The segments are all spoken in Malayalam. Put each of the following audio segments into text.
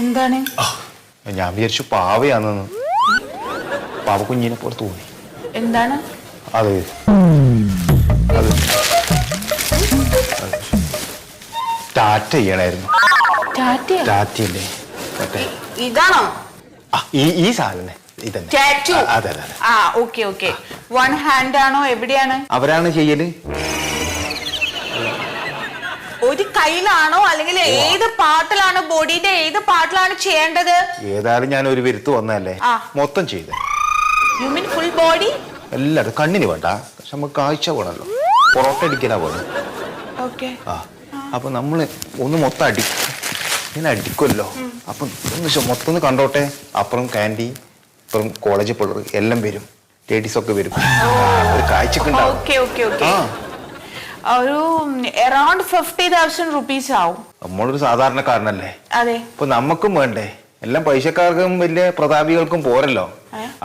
എന്താണ്? ഞാൻ വിചാരിച്ചു പാവയാണെന്ന്. പാവ കുഞ്ഞിനെ പോലെ തോന്നി. എന്താണ്? അത് അത്. ടാറ്റ ചെയ്യണായിരുന്നു. ടാറ്റയില്ലേ മറ്റേ. ഇതാണോ? ആ, ഈ ഈ സാധനം ഇതന്നെ. ആ, അതെ അതെ അതെ. ആ ഓക്കെ ഓക്കെ. വൺ ഹാൻഡ് ആണോ? എവിടെയാണ്? അവരാണ് ചെയ്യൽ? ഒരു കയ്യിലാണോ? അല്ലെങ്കിൽ ഏത് പാർട്ടിലാണ് ബോഡിയുടെ ഏത് പാർട്ടിലാണ് ചെയ്യേണ്ടത്? ഏതായാലും ഞാൻ ഒരു വിരുത്ത് വന്നല്ലേ ആ. മൊത്തം ചെയ്ത്. യു മീൻ ഫുൾ ബോഡി എല്ലാവരും കണ്ണിന് വേണ്ട. പക്ഷെ നമുക്ക് കാഴ്ച വേണമല്ലോ പൊറോട്ട അടിക്കലാ പോലെ ഓക്കെ ആ. അപ്പൊ നമ്മൾ ഒന്ന് മൊത്തം അടി. ഇങ്ങനെ അടിക്കുമല്ലോ. അപ്പൊ ഒന്ന് ശ- മൊത്തം ഒന്ന് കണ്ടോട്ടെ. അപ്പുറം കാൻഡി അപ്പുറം കോളേജ് പിള്ളേർ എല്ലാം വരും. ലേഡീസ് ഒക്കെ വരും. ഒരു കാഴ്ചക്ക് ഉണ്ടാവും ഓക്കെ ഓക്കെ ഓക്കെ ആ. ഒരു അറൌണ്ട് ഫിഫ്റ്റി തൗസൻഡ് റുപ്പീസ് ആവും. നമ്മളൊരു സാധാരണക്കാരനല്ലേ? അതെ. ഇപ്പൊ നമുക്കും വേണ്ടേ? എല്ലാം പൈസക്കാർക്കും വലിയ പ്രതാപികൾക്കും പോരല്ലോ.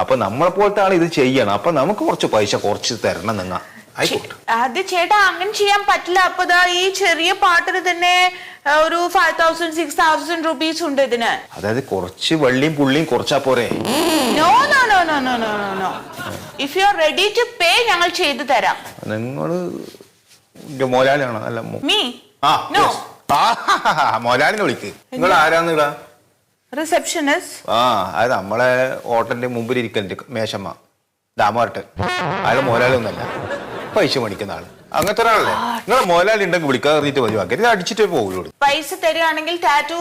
അപ്പൊ നമ്മളെ പോലത്തെ ആൾ ഇത് ചെയ്യണം. അപ്പൊ നമുക്ക് കുറച്ച് പൈസ കുറച്ച് തരണം നിങ്ങ അത് ചേട്ടാ അങ്ങനെ ചെയ്യാൻ പറ്റില്ല. അപ്പൊ ഈ ചെറിയ പാട്ടിന് തന്നെ ഒരു five thousand six thousand rupees ഉണ്ട് ഇതിന്. അതായത് കുറച്ച് വെള്ളിയും പുള്ളിയും കുറച്ചാ പോരെ? No no no no no no no if you are ready to pay ഞങ്ങൾ ചെയ്തു തരാം. നിങ്ങൾ മോലാളിയാണോ അല്ല മോ- മീ. ആ yes. ആ, മോലാലിനെ വിളിക്ക്. നിങ്ങൾ ആരാന്ന് ഇടാ റിസപ്ഷനിസ്റ്റ് ആ അത് നമ്മളെ ഹോട്ടലിന്റെ മുമ്പിൽ ഇരിക്കുന്നുണ്ട് മേശമ്മ ദാമോട്ടൻ അയാളെ മോലാളി ഒന്നല്ല പൈസ മേടിക്കുന്ന ആൾ. അങ്ങനത്തെ ഒരാളല്ലേ? നിങ്ങളെ മോലാലി ഉണ്ടെങ്കിൽ വിളിക്കാതെ പറഞ്ഞിട്ട് ഒഴിവാക്കി ഇത് അടിച്ചിട്ടേ പോകുള്ളൂ പൈസ തരുവാണെങ്കിൽ ടാറ്റു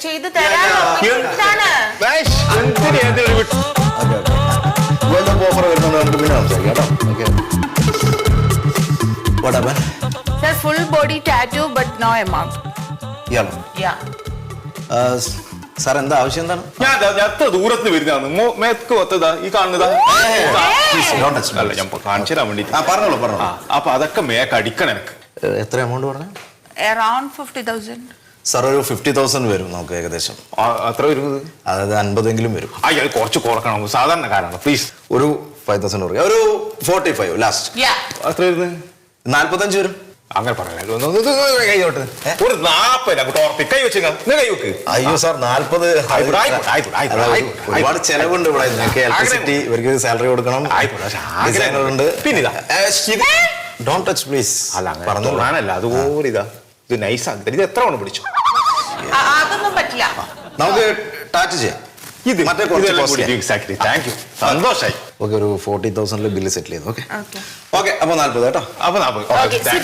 ചെയ്ത് തരാൻ എന്താണ് വടപ്പൻ sir full body tattoo but no amount ഇയാളോ yeah sir എന്താ ആവശ്യം എന്താണ്? ഞാൻ ദാ- ഞാൻ എത്ര ദൂരത്ത് വരുന്നതാണ്? മേക്ക് ഒത്തതാ ഈ കാണുന്നതാ. Please, don't touch me. അല്ല ഞാൻ കാണിച്ചു തരാൻ വേണ്ടി ആ പറഞ്ഞോളൂ പറഞ്ഞോളൂ. അപ്പൊ അതൊക്കെ മേക്ക് അടിക്കണം എനിക്ക്. എത്ര എമൗണ്ട് പറഞ്ഞു? അറൌണ്ട് ഫിഫ്റ്റി തൗസൻഡ് സാർ ഒരു ഫിഫ്റ്റി തൗസൻഡ് വരും നമുക്ക് ഏകദേശം. ആ, അത്ര വരുന്നത്? അതായത് അൻപതെങ്കിലും വരും. ആ അത് കുറച്ച് കുറക്കണം. സാധാരണക്കാരാണ് പ്ലീസ് ഒരു ഫൈവ് തൗസൻഡ് ഒരു ഫോർട്ടി ഫൈവ് ലാസ്റ്റ് യാ അത്ര വരുന്നത്? നാല്പത്തഞ്ച് വരും. അങ്ങനെ തൊട്ട്. ഒരു നാപ്പത് അങ്ങോട്ട് ഓർത്തി കൈ വെച്ചേക്ക കൈ വെക്ക്. അയ്യോ സാർ നാല്പത് അതായത് ഒരുപാട് ചെലവുണ്ട് ഇവിടെ. നിങ്ങൾക്ക് ഇലക്ട്രിസിറ്റി ഇവർക്ക് സാലറി കൊടുക്കണം. ഉണ്ട് പിന്നെ. ഡോണ്ട് ടച്ച് പ്ലീസ് അല്ല ഞാനല്ല തൊടാനല്ല. അതുപോലെ ഇതാ. ഇത് നൈസാണ് ഇത് എത്ര കൊണ്ട് പിടിച്ചു? അതൊന്നും പറ്റില്ല. നമുക്ക് ടാച്ച് ചെയ്യാം. ഇത് മറ്റേ കുറച്ച് ഇതെല്ലാം costly കൂടി. ആ. താങ്ക് യു സന്തോഷായി. ഓക്കെ ഒരു ഫോർട്ടി തൗസൻഡിൽ ബില്ല് സെറ്റിൽ ചെയ്തു. ഓക്കെ. ഓക്കെ. ഓക്കെ അപ്പൊ നാല്പത് കേട്ടോ. അപ്പൊ നാൽപ്പത് Okay, താങ്ക് യു